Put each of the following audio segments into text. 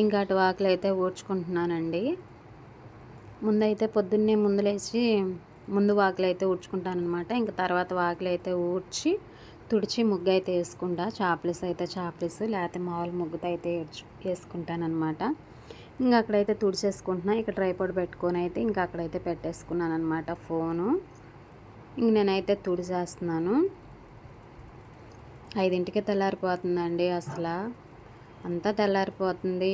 ఇంకా అటు వాకిలు అయితే ఊడ్చుకుంటున్నానండి. ముందైతే పొద్దున్నే ముందులేసి ముందు వాకిలు అయితే ఊడ్చుకుంటానమాట ఇంకా తర్వాత వాకిలు అయితే ఊడ్చి తుడిచి ముగ్గు అయితే వేసుకుంటా. చాప్లెస్ అయితే చాప్లెస్ లేకపోతే మామూలు ముగ్గుతో అయితే వేసుకుంటానమాట ఇంకా అక్కడైతే తుడిచేసుకుంటున్నా. ఇక్కడ ట్రైపాడ్ పెట్టుకొని అయితే ఇంకా అక్కడైతే పెట్టేసుకున్నాను అనమాట ఫోను. ఇంక నేనైతే తుడిచేస్తున్నాను. ఐదింటికి తెల్లారిపోతుందండి అసలు. అంతా తెల్లారిపోతుంది.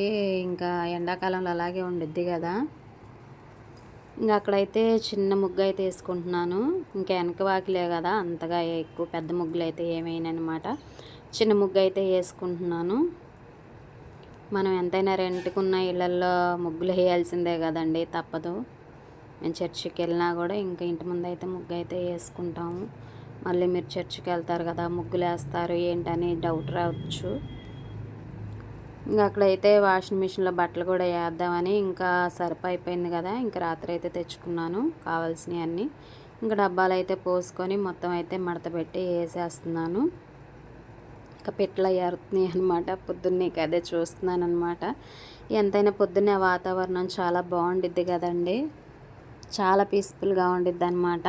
ఇంకా ఎండాకాలంలో అలాగే ఉండిద్ది కదా. ఇంకా అక్కడైతే చిన్న ముగ్గు అయితే వేసుకుంటున్నాను. ఇంకా వెనక వాకిలే కదా అంతగా ఎక్కువ పెద్ద ముగ్గులు అయితే ఏమైనా చిన్న ముగ్గు అయితే వేసుకుంటున్నాను. మనం ఎంతైనా రెంట్కున్న ఇళ్ళల్లో ముగ్గులు వేయాల్సిందే కదండి తప్పదు. మేము చర్చికి వెళ్ళినా కూడా ఇంకా ఇంటి ముందు అయితే ముగ్గు అయితే వేసుకుంటాము. మళ్ళీ మీరు చర్చికి వెళ్తారు కదా ముగ్గులు వేస్తారు ఏంటని డౌట్ రావచ్చు. ఇంకా అక్కడైతే వాషింగ్ మిషన్లో బట్టలు కూడా వేద్దామని ఇంకా సరిపో అయిపోయింది కదా ఇంకా రాత్రి అయితే తెచ్చుకున్నాను కావాల్సినవి అన్నీ. ఇంకా డబ్బాలు అయితే పోసుకొని మొత్తం అయితే మడత పెట్టి వేసేస్తున్నాను. ఇంకా పెట్లు అయ్యారుతున్నాయి అనమాట పొద్దున్నే అదే చూస్తున్నాను అనమాట ఎంతైనా పొద్దున్నే వాతావరణం చాలా బాగుండిద్ది కదండి. చాలా పీస్ఫుల్గా ఉండిద్ది అనమాట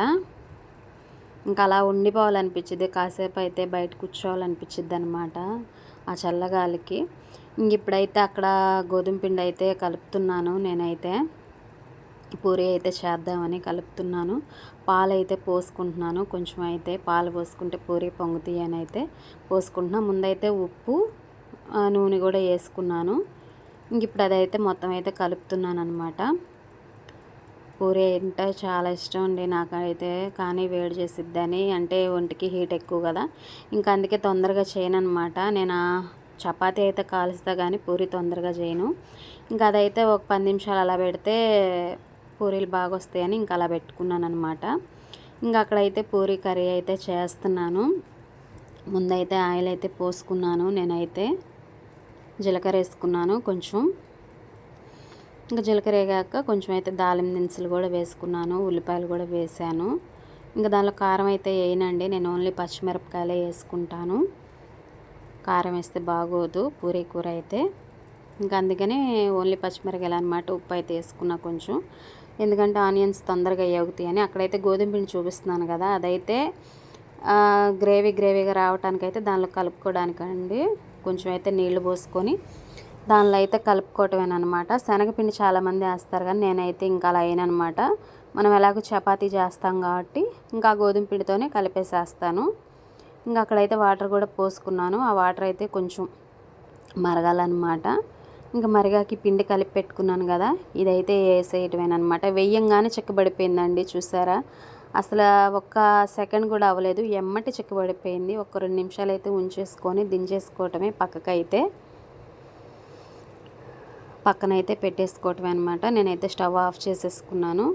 ఇంకా అలా ఉండిపోవాలనిపించింది కాసేపు అయితే బయట కూర్చోవాలనిపించింది అనమాట ఆ చల్లగాలికి. ఇంక ఇప్పుడైతే అక్కడ గోధుమ పిండి అయితే కలుపుతున్నాను నేనైతే. పూరి అయితే చేద్దామని కలుపుతున్నాను. పాలు అయితే పోసుకుంటున్నాను. కొంచెం అయితే పాలు పోసుకుంటే పూరి పొంగుతాయి అని అయితే పోసుకుంటున్నాను ముందైతే ఉప్పు నూనె కూడా వేసుకున్నాను. ఇంక ఇప్పుడు అదైతే మొత్తం అయితే కలుపుతున్నాను అనమాట పూరి అంటే చాలా ఇష్టం అండి నాకైతే కానీ వేడి చేసిద్దని. అంటే ఒంటికి హీట్ ఎక్కువ కదా. ఇంకా అందుకే తొందరగా చేయను అనమాట నేను చపాతి అయితే కాలుస్తా కానీ పూరి తొందరగా చేయను. ఇంకా అదైతే ఒక పది నిమిషాలు అలా పెడితే పూరీలు బాగా వస్తాయని ఇంకా అలా పెట్టుకున్నాను అనమాట ఇంకా అక్కడైతే పూరి కర్రీ అయితే చేస్తున్నాను. ముందైతే ఆయిల్ అయితే పోసుకున్నాను. నేనైతే జీలకర్ర వేసుకున్నాను కొంచెం. ఇంకా జీలకర్ర వేగాక కొంచెం అయితే దాలిం దినుసులు కూడా వేసుకున్నాను ఉల్లిపాయలు కూడా వేసాను. ఇంకా దానిలో కారం అయితే వేయనండి నేను ఓన్లీ పచ్చిమిరపకాయలే వేసుకుంటాను. కారం వేస్తే బాగోదు పూరీ కూర అయితే. ఇంకా అందుకనే ఓన్లీ పచ్చిమిరపకాయలు అనమాట ఉప్పు అయితే వేసుకున్నా కొంచెం. ఎందుకంటే ఆనియన్స్ తొందరగా ఎగుతాయి అని. అక్కడైతే గోధుమ పిండి చూపిస్తున్నాను కదా అదైతే గ్రేవీ గ్రేవీగా రావటానికైతే దానిలో కలుపుకోవడానికండి. కొంచెం అయితే నీళ్ళు పోసుకొని దానిలో అయితే కలుపుకోవటమేనమాట శనగపిండి చాలామంది వేస్తారు కానీ నేనైతే ఇంకా అలా అయినమాట మనం ఎలాగో చపాతీ చేస్తాం కాబట్టి ఇంకా గోధుమ పిండితోనే కలిపేసేస్తాను. ఇంకా అక్కడైతే వాటర్ కూడా పోసుకున్నాను. ఆ వాటర్ అయితే కొంచెం మరగాలన్నమాట. ఇంకా మరిగాకి పిండి కలిపి పెట్టుకున్నాను కదా ఇదైతే వేసేయటమేనమాట వెయ్యంగానే చిక్కబడిపోయిందండి చూసారా? అసలు ఒక్క సెకండ్ కూడా అవ్వలేదు. ఎమ్మటి చిక్కబడిపోయింది. ఒక రెండు నిమిషాలు అయితే ఉంచేసుకొని దించేసుకోవటమే పక్కకైతే. పక్కన అయితే పెట్టేసుకోవటమే అనమాట నేనైతే స్టవ్ ఆఫ్ చేసేసుకున్నాను.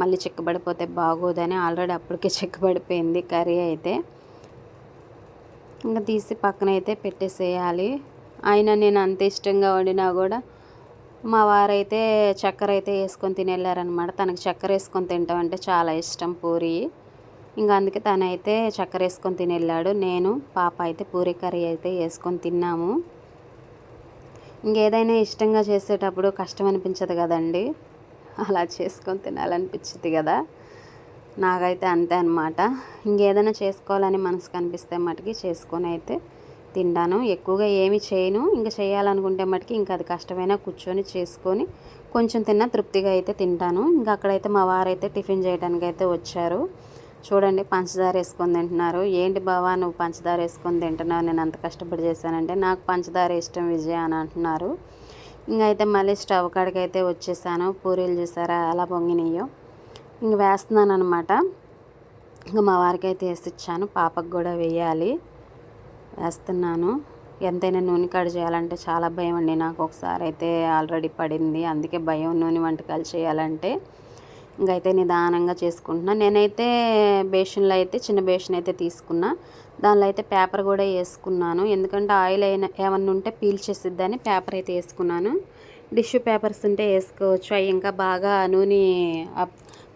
మళ్ళీ చిక్కబడిపోతే బాగోదని ఆల్రెడీ అప్పటికే చిక్కబడిపోయింది కర్రీ అయితే. ఇంకా తీసి పక్కన అయితే పెట్టేసేయాలి. ఆయన నేను అంత ఇష్టంగా వండినా కూడా మా వారైతే చక్కెర అయితే వేసుకొని తినేళ్ళారనమాట. తనకి చక్కెర వేసుకొని తింటామంటే చాలా ఇష్టం పూరి. ఇంకా అందుకే తనైతే చక్కెర వేసుకొని తినేళ్ళాడు. నేను పాప అయితే పూరి కర్రీ అయితే వేసుకొని తిన్నాము. ఇంకేదైనా ఇష్టంగా చేసేటప్పుడు కష్టం అనిపించదు కదండి. అలా చేసుకొని తినాలనిపించింది కదా. నాకైతే అంతే అనమాట ఇంకేదైనా చేసుకోవాలని మనసు కనిపిస్తే మటుకి చేసుకొని అయితే తింటాను. ఎక్కువగా ఏమి చేయను. ఇంకా చేయాలనుకుంటే మటుకి ఇంకా అది కష్టమైనా కూర్చొని చేసుకొని కొంచెం తిన్నా తృప్తిగా అయితే తింటాను. ఇంకా అక్కడైతే మా వారైతే టిఫిన్ చేయడానికి అయితే వచ్చారు. చూడండి పంచదార వేసుకొని తింటున్నారు. ఏంటి బావా నువ్వు పంచదార వేసుకొని తింటున్నావు? నేను అంత కష్టపడి చేశానంటే నాకు పంచదార ఇష్టం విజయ అని అంటున్నారు. ఇంక అయితే మళ్ళీ స్టవ్ కాడికి అయితే వచ్చేసాను. పూరీలు చూసారా? అలా పొంగినాయో. ఇంక వేస్తున్నాను అనమాట ఇంకా మా వారికి అయితే వేసిచ్చాను. పాపకు కూడా వేయాలి. వేస్తున్నాను. ఎంతైనా నూనె కాడు చేయాలంటే చాలా భయం అండి. నాకు ఒకసారి అయితే ఆల్రెడీ పడింది. అందుకే భయం నూనె వంటకాలు చేయాలంటే. ఇంకైతే నిదానంగా చేసుకుంటున్నా. నేనైతే బేషన్లో అయితే చిన్న బేషన్ అయితే తీసుకున్నా. దానిలో అయితే పేపర్ కూడా వేసుకున్నాను. ఎందుకంటే ఆయిల్ అయినా ఏమన్నా ఉంటే పీల్చేసిద్దని పేపర్ అయితే వేసుకున్నాను. టిష్యూ పేపర్స్ ఉంటే వేసుకోవచ్చు. అవి ఇంకా బాగా నూనె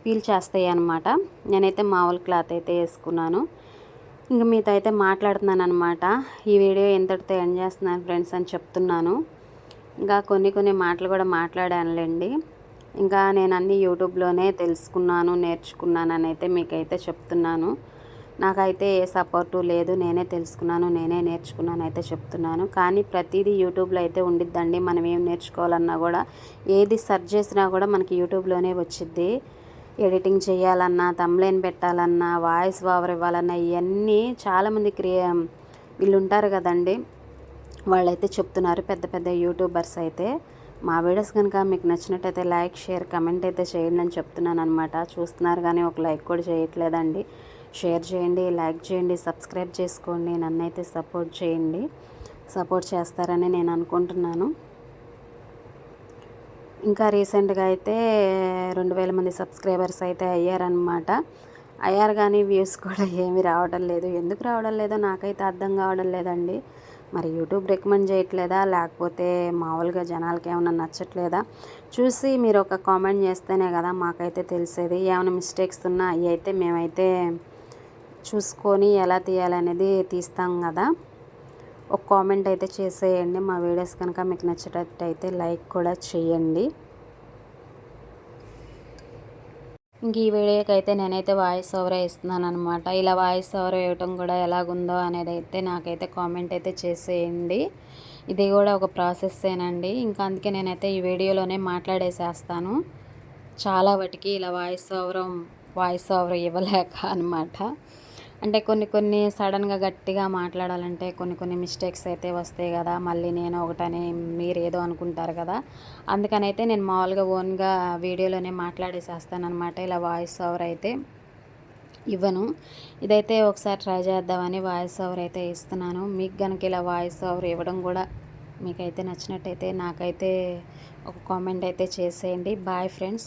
పీల్చేస్తాయి అనమాట నేనైతే మామూలు క్లాత్ అయితే వేసుకున్నాను. ఇంకా మీతో అయితే మాట్లాడుతున్నాను అనమాట ఈ వీడియో ఎంతటితో ఎండ్ చేస్తున్నాను ఫ్రెండ్స్ అని చెప్తున్నాను. ఇంకా కొన్ని కొన్ని మాటలు కూడా మాట్లాడానులేండి. ఇంకా నేను అన్ని యూట్యూబ్లోనే తెలుసుకున్నాను నేర్చుకున్నాను అని అయితే మీకైతే చెప్తున్నాను. నాకైతే ఏ సపోర్టు లేదు నేనే తెలుసుకున్నాను నేనే నేర్చుకున్నాను అయితే చెప్తున్నాను. కానీ ప్రతిదీ యూట్యూబ్లో అయితే ఉండిద్దండి. మనం ఏం నేర్చుకోవాలన్నా కూడా ఏది సెర్చ్ చేసినా కూడా మనకి యూట్యూబ్లోనే వచ్చిద్ది. ఎడిటింగ్ చేయాలన్నా తమ్లైన్ పెట్టాలన్నా వాయిస్ ఓవర్ ఇవ్వాలన్నా ఇవన్నీ చాలామంది క్రియ వీళ్ళు ఉంటారు కదండి. వాళ్ళైతే చెప్తున్నారు పెద్ద పెద్ద యూట్యూబర్స్ అయితే. మా వీడియోస్ కనుక మీకు నచ్చినట్టయితే లైక్ షేర్ కమెంట్ అయితే చేయండి అని చెప్తున్నాను అనమాట చూస్తున్నారు కానీ ఒక లైక్ కూడా చేయట్లేదండి. షేర్ చేయండి లైక్ చేయండి సబ్స్క్రైబ్ చేసుకోండి నన్నైతే సపోర్ట్ చేయండి. సపోర్ట్ చేస్తారని నేను అనుకుంటున్నాను. ఇంకా రీసెంట్గా అయితే రెండు వేల మంది సబ్స్క్రైబర్స్ అయితే అయ్యారనమాట అయ్యారు కానీ వ్యూస్ కూడా ఏమి రావడం లేదు. ఎందుకు రావడం లేదో నాకైతే అర్థం కావడం లేదండి. మరి యూట్యూబ్ రికమెండ్ చేయట్లేదా? లేకపోతే మామూలుగా జనాలకి ఏమైనా నచ్చట్లేదా? చూసి మీరు ఒక కామెంట్ చేస్తేనే కదా మాకైతే తెలిసేది. ఏమైనా మిస్టేక్స్ ఉన్నా అవి అయితే మేమైతే చూసుకొని ఎలా తీయాలనేది తీస్తాం కదా. ఒక కామెంట్ అయితే చేసేయండి. మా వీడియోస్ కనుక మీకు నచ్చేటట్టయితే లైక్ కూడా చేయండి. ఇంక ఈ వీడియోకి అయితే నేనైతే వాయిస్ ఓవర్ ఇస్తున్నాను అనమాట ఇలా వాయిస్ ఓవర్ ఇవ్వటం కూడా ఎలాగుందో అనేది అయితే నాకైతే కామెంట్ అయితే చేసేయండి. ఇది కూడా ఒక ప్రాసెస్సేనండి ఇంకా అందుకే నేనైతే ఈ వీడియోలోనే మాట్లాడేసేస్తాను. చాలా వాటికి ఇలా వాయిస్ ఓవర్ వాయిస్ ఓవర్ ఇవ్వలేక అనమాట అంటే కొన్ని కొన్ని సడన్గా గట్టిగా మాట్లాడాలంటే కొన్ని కొన్ని మిస్టేక్స్ అయితే వస్తాయి కదా. మళ్ళీ నేను ఒకటని మీరు ఏదో అనుకుంటారు కదా. అందుకని అయితే నేను మామూలుగా ఓన్గా వీడియోలోనే మాట్లాడేసేస్తాను అనమాట ఇలా వాయిస్ ఓవర్ అయితే ఇవ్వను. ఇదైతే ఒకసారి ట్రై చేద్దామని వాయిస్ ఓవర్ అయితే ఇస్తున్నాను. మీకు కనుక ఇలా వాయిస్ ఓవర్ ఇవ్వడం కూడా మీకైతే నచ్చినట్టయితే నాకైతే ఒక కామెంట్ అయితే చేసేయండి. Bye friends.